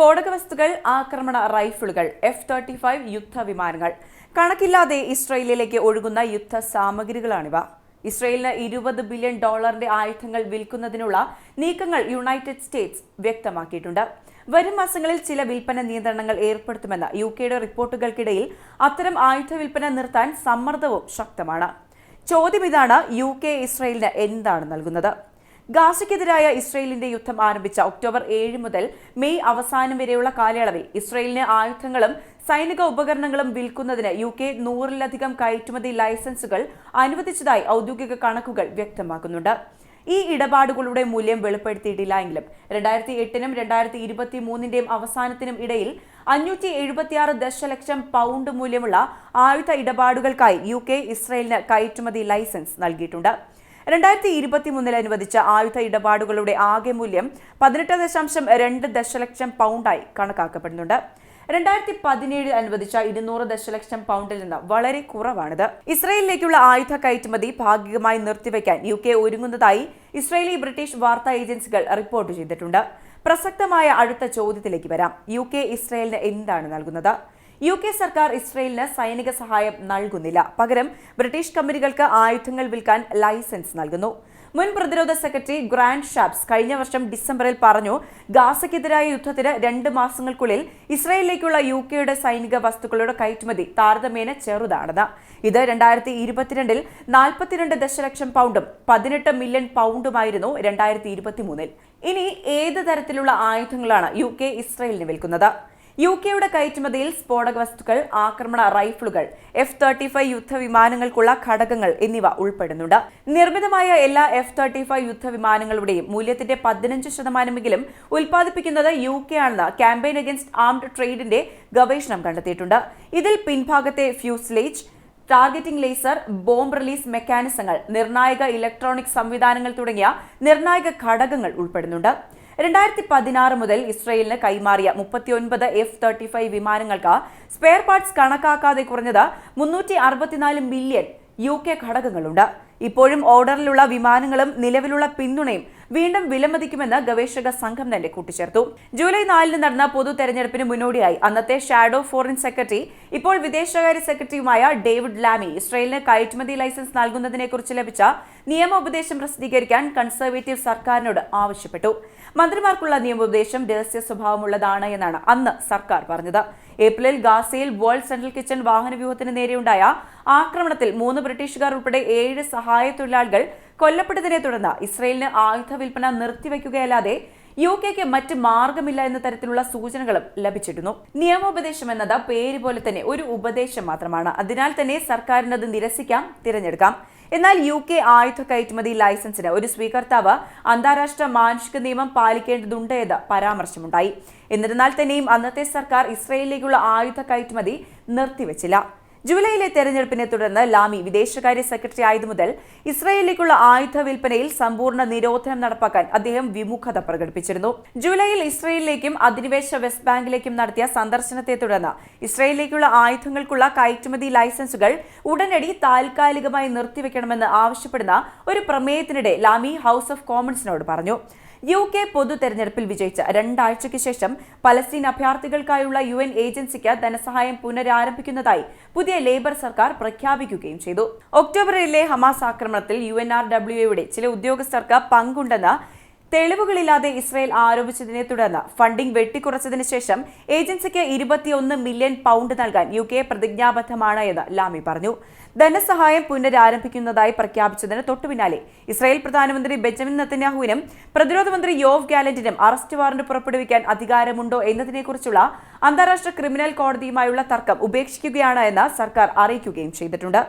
സ്ഫോടക വസ്തുക്കൾ ആക്രമണ റൈഫിളുകൾ എഫ് തേർട്ടി ഫൈവ് യുദ്ധവിമാനങ്ങൾ. കണക്കില്ലാതെ ഇസ്രയേലിലേക്ക് ഒഴുകുന്ന യുദ്ധ സാമഗ്രികളാണിവ ഇസ്രയേലിന് ഇരുപത് ബില്യൺ ഡോളറിന്റെ ആയുധങ്ങൾ വിൽക്കുന്നതിനുള്ള നീക്കങ്ങൾ യുണൈറ്റഡ് സ്റ്റേറ്റ്സ് വ്യക്തമാക്കിയിട്ടുണ്ട്. വരും മാസങ്ങളിൽ ചില വിൽപ്പന നിയന്ത്രണങ്ങൾ ഏർപ്പെടുത്തുമെന്ന യു കെയുടെ റിപ്പോർട്ടുകൾക്കിടയിൽ അത്തരം ആയുധ വിൽപ്പന നിർത്താൻ സമ്മർദ്ദവും ശക്തമാണ്. ചോദ്യം ഇതാണ് യു കെ ഇസ്രയേലിന് എന്താണ് നൽകുന്നത്? ഗാസയ്ക്കെതിരായ ഇസ്രയേലിന്റെ യുദ്ധം ആരംഭിച്ച ഒക്ടോബർ ഏഴ് മുതൽ മെയ് അവസാനം വരെയുള്ള കാലയളവിൽ ഇസ്രയേലിന് ആയുധങ്ങളും സൈനിക ഉപകരണങ്ങളും വിൽക്കുന്നതിന് യു കെ നൂറിലധികം കയറ്റുമതി ലൈസൻസുകൾ അനുവദിച്ചതായി ഔദ്യോഗിക കണക്കുകൾ വ്യക്തമാക്കുന്നുണ്ട്. ഈ ഇടപാടുകളുടെ മൂല്യം വെളിപ്പെടുത്തിയിട്ടില്ല എങ്കിലും രണ്ടായിരത്തി എട്ടിനും രണ്ടായിരത്തി ഇരുപത്തി മൂന്നിന്റെയും അവസാനത്തിനും ഇടയിൽ അഞ്ഞൂറ്റി എഴുപത്തിയാറ് ദശലക്ഷം പൗണ്ട് മൂല്യമുള്ള ആയുധ ഇടപാടുകൾക്കായി യു കെ ഇസ്രയേലിന് കയറ്റുമതി ലൈസൻസ് നൽകിയിട്ടുണ്ട്. രണ്ടായിരത്തി ഇരുപത്തി മൂന്നിൽ അനുവദിച്ച ആയുധ ഇടപാടുകളുടെ ആകെ മൂല്യം പതിനെട്ട് ദശാംശം രണ്ട് ദശലക്ഷം പൗണ്ടായി കണക്കാക്കപ്പെടുന്നുണ്ട്. രണ്ടായിരത്തി പതിനേഴിൽ അനുവദിച്ച ഇരുന്നൂറ് ദശലക്ഷം പൗണ്ടിൽ നിന്ന് വളരെ കുറവാണിത്. ഇസ്രയേലിലേക്കുള്ള ആയുധ കയറ്റുമതി ഭാഗികമായി നിർത്തിവെക്കാൻ യു കെ ഒരുങ്ങുന്നതായി ഇസ്രയേലി ബ്രിട്ടീഷ് വാർത്താ ഏജൻസികൾ റിപ്പോർട്ട് ചെയ്തിട്ടുണ്ട്. പ്രസക്തമായ അടുത്ത ചോദ്യത്തിലേക്ക് വരാം. യു കെ ഇസ്രയേലിന് എന്താണ് നൽകുന്നത്? യു കെ സർക്കാർ ഇസ്രയേലിന് സൈനിക സഹായം നൽകുന്നില്ല. പകരം ബ്രിട്ടീഷ് കമ്പനികൾക്ക് ആയുധങ്ങൾ വിൽക്കാൻ ലൈസൻസ് നൽകുന്നു. മുൻ പ്രതിരോധ സെക്രട്ടറി ഗ്രാൻഡ് ഷാപ്സ് കഴിഞ്ഞ വർഷം ഡിസംബറിൽ പറഞ്ഞു ഗാസയ്ക്കെതിരായ യുദ്ധത്തിന് രണ്ട് മാസങ്ങൾക്കുള്ളിൽ ഇസ്രയേലിലേക്കുള്ള യു കെയുടെ സൈനിക വസ്തുക്കളുടെ കയറ്റുമതി താരതമ്യേന ചെറുതാണെന്ന്. ഇത് രണ്ടായിരത്തി ഇരുപത്തിരണ്ടിൽ നാൽപ്പത്തിരണ്ട് ദശലക്ഷം പൗണ്ടും പതിനെട്ട് മില്യൺ പൗണ്ടുമായിരുന്നു രണ്ടായിരത്തി ഇരുപത്തിമൂന്നിൽ ഇനി ഏത് തരത്തിലുള്ള ആയുധങ്ങളാണ് യു കെ ഇസ്രയേലിന് വിൽക്കുന്നത്? യു കെയുടെ കയറ്റുമതിയിൽ സ്ഫോടക വസ്തുക്കൾ ആക്രമണ റൈഫിളുകൾ എഫ് തേർട്ടി ഫൈവ് യുദ്ധവിമാനങ്ങൾക്കുള്ള ഘടകങ്ങൾ എന്നിവ ഉൾപ്പെടുന്നുണ്ട്. നിർമ്മിതമായ എല്ലാ എഫ് തേർട്ടി ഫൈവ് യുദ്ധവിമാനങ്ങളുടെയും മൂല്യത്തിന്റെ പതിനഞ്ച് ശതമാനമെങ്കിലും ഉൽപ്പാദിപ്പിക്കുന്നത് യു കെ ആണെന്ന് ക്യാമ്പയിൻ അഗൻസ്റ്റ് ആംഡ് ട്രേഡിന്റെ ഗവേഷണം കണ്ടെത്തിയിട്ടുണ്ട്. ഇതിൽ പിൻഭാഗത്തെ fuselage targeting laser bomb release മെക്കാനിസങ്ങൾ നിർണായക ഇലക്ട്രോണിക് സംവിധാനങ്ങൾ തുടങ്ങിയ നിർണായക ഘടകങ്ങൾ ഉൾപ്പെടുന്നുണ്ട്. രണ്ടായിരത്തി പതിനാറ് മുതൽ ഇസ്രയേലിന് കൈമാറിയ മുപ്പത്തിയൊൻപത് എഫ് തേർട്ടി ഫൈവ് വിമാനങ്ങൾക്ക് സ്പെയർ പാർട്സ് കണക്കാക്കാതെ കുറഞ്ഞത് മുന്നൂറ്റി അറുപത്തിനാല് മില്യൺ യു കെ ഘടകങ്ങളുണ്ട്. ഇപ്പോഴും ഓർഡറിലുള്ള വിമാനങ്ങളും നിലവിലുള്ള പിന്തുണയും വീണ്ടും വിലമതിക്കുമെന്ന് ഗവേഷക സംഘം തന്നെ കൂട്ടിച്ചേർത്തു. ജൂലൈ നാലിന് നടന്ന പൊതു തെരഞ്ഞെടുപ്പിന് മുന്നോടിയായി അന്നത്തെ ഷാഡോ ഫോറിൻ സെക്രട്ടറി ഇപ്പോൾ വിദേശകാര്യ സെക്രട്ടറിയുമായ ഡേവിഡ് ലാമി ഇസ്രയേലിന് കയറ്റുമതി ലൈസൻസ് നൽകുന്നതിനെക്കുറിച്ച് ലഭിച്ച നിയമോപദേശം പ്രസിദ്ധീകരിക്കാൻ കൺസർവേറ്റീവ് സർക്കാരിനോട് ആവശ്യപ്പെട്ടു. മന്ത്രിമാർക്കുള്ള നിയമോപദേശം രഹസ്യ സ്വഭാവമുള്ളതാണ് എന്നാണ് അന്ന് സർക്കാർ പറഞ്ഞത്. ഏപ്രിലിൽ ഗാസയിൽ വേൾഡ് സെൻട്രൽ കിച്ചൺ വാഹനവ്യൂഹത്തിന് നേരെയുണ്ടായ ആക്രമണത്തിൽ മൂന്ന് ബ്രിട്ടീഷുകാർ ഉൾപ്പെടെ ഏഴ് സഹായ തൊഴിലാളികൾ കൊല്ലപ്പെട്ടതിനെ തുടർന്ന് ഇസ്രയേലിന് ആയുധ വിൽപ്പന നിർത്തിവെക്കുകയല്ലാതെ യു കെക്ക് മറ്റ് മാർഗമില്ല എന്ന തരത്തിലുള്ള സൂചനകളും ലഭിച്ചിരുന്നു. നിയമോപദേശം എന്നത് പേര് പോലെ തന്നെ ഒരു ഉപദേശം മാത്രമാണ്. അതിനാൽ തന്നെ സർക്കാരിന് അത് നിരസിക്കാം തിരഞ്ഞെടുക്കാം. എന്നാൽ യു കെ ആയുധ കയറ്റുമതി ലൈസൻസിന് ഒരു സ്വീകർത്താവ് അന്താരാഷ്ട്ര മാനുഷിക നിയമം പാലിക്കേണ്ടതുണ്ട് എന്ന് പരാമർശമുണ്ടായി. എന്നിരുന്നാൽ തന്നെയും അന്നത്തെ സർക്കാർ ഇസ്രയേലിലേക്കുള്ള ആയുധ കയറ്റുമതി നിർത്തിവെച്ചില്ല. ജൂലൈയിലെ തെരഞ്ഞെടുപ്പിനെ തുടർന്ന് ലാമി വിദേശകാര്യ സെക്രട്ടറി ആയതു മുതൽ ഇസ്രായേലിലേക്കുള്ള ആയുധ വിൽപ്പനയിൽ സമ്പൂർണ നിരോധനം നടപ്പാക്കാൻ അദ്ദേഹം വിമുഖത പ്രകടിപ്പിച്ചിരുന്നു. ജൂലൈയിൽ ഇസ്രായേലിലേക്കും അധിനിവേശ വെസ്റ്റ് ബാങ്കിലേക്കും നടത്തിയ സന്ദർശനത്തെ തുടർന്ന് ഇസ്രായേലിലേക്കുള്ള ആയുധങ്ങൾക്കുള്ള കയറ്റുമതി ലൈസൻസുകൾ ഉടനടി താൽക്കാലികമായി നിർത്തിവെക്കണമെന്ന് ആവശ്യപ്പെടുന്ന ഒരു പ്രമേയത്തിനിടെ ലാമി ഹൌസ് ഓഫ് കോമൺസിനോട് പറഞ്ഞു. യു കെ പൊതു തെരഞ്ഞെടുപ്പിൽ വിജയിച്ച രണ്ടാഴ്ചയ്ക്ക് ശേഷം പലസ്തീൻ അഭയാർത്ഥികൾക്കായുള്ള യു എൻ ഏജൻസിക്ക് ധനസഹായം പുനരാരംഭിക്കുന്നതായി പുതിയ ലേബർ സർക്കാർ പ്രഖ്യാപിക്കുകയും ചെയ്തു. ഒക്ടോബറിലെ ഹമാസ് ആക്രമണത്തിൽ യു എൻ ആർ ഡബ്ല്യു എയുടെ ചില ഉദ്യോഗസ്ഥർക്ക് പങ്കുണ്ടെന്ന് തെളിവുകളില്ലാതെ ഇസ്രയേൽ ആരോപിച്ചതിനെ തുടർന്ന് ഫണ്ടിംഗ് വെട്ടിക്കുറച്ചതിന് ശേഷം ഏജൻസിക്ക് ഇരുപത്തിയൊന്ന് മില്യൺ പൗണ്ട് നൽകാൻ യു കെ പ്രതിജ്ഞാബദ്ധമാണ് എന്ന് ലാമി പറഞ്ഞു. ധനസഹായം പുനരാരംഭിക്കുന്നതായി പ്രഖ്യാപിച്ചതിന് തൊട്ടുപിന്നാലെ ഇസ്രായേൽ പ്രധാനമന്ത്രി ബെഞ്ചമിൻ നെത്തന്യാഹുവിനും പ്രതിരോധ മന്ത്രി യോവ് ഗാലന്റിനും അറസ്റ്റ് വാറന്റ് പുറപ്പെടുവിക്കാൻ അധികാരമുണ്ടോ എന്നതിനെക്കുറിച്ചുള്ള അന്താരാഷ്ട്ര ക്രിമിനൽ കോടതിയുമായുള്ള തർക്കം ഉപേക്ഷിക്കുകയാണ് എന്ന് സർക്കാർ അറിയിക്കുകയും ചെയ്തിട്ടുണ്ട്.